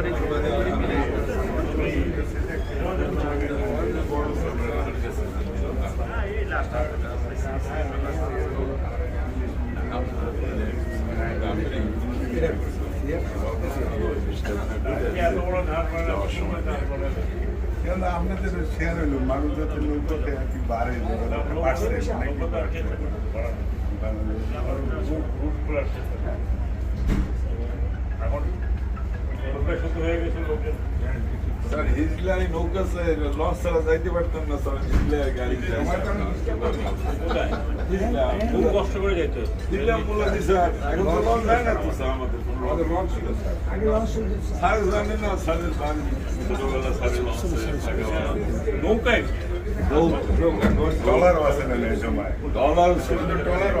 নাম্বারে যোগাযোগ করে আপনাদের শেয়ার হইল মানুষ যাতে নৌকো একটি বাড়ে বাড়ছে। হ্যাঁ। স্যার হিজলাই নৌকা স্যার লঞ্চ ছাড়া যাইতে পারতাম না স্যার হিজলাই গাড়ি কষ্ট করে যাইতে। দিলাম বলে দি স্যার এখন তো লঞ্চ যায় না তো স্যার আমাদের কোনো লঞ্চ ছিল স্যার স্যার জানেন না স্যারের বাড়ি ছোটবেলা স্যারের লঞ্চ নৌকায় ডলারও আছে না এই সময় ডলার ছিল ডলারও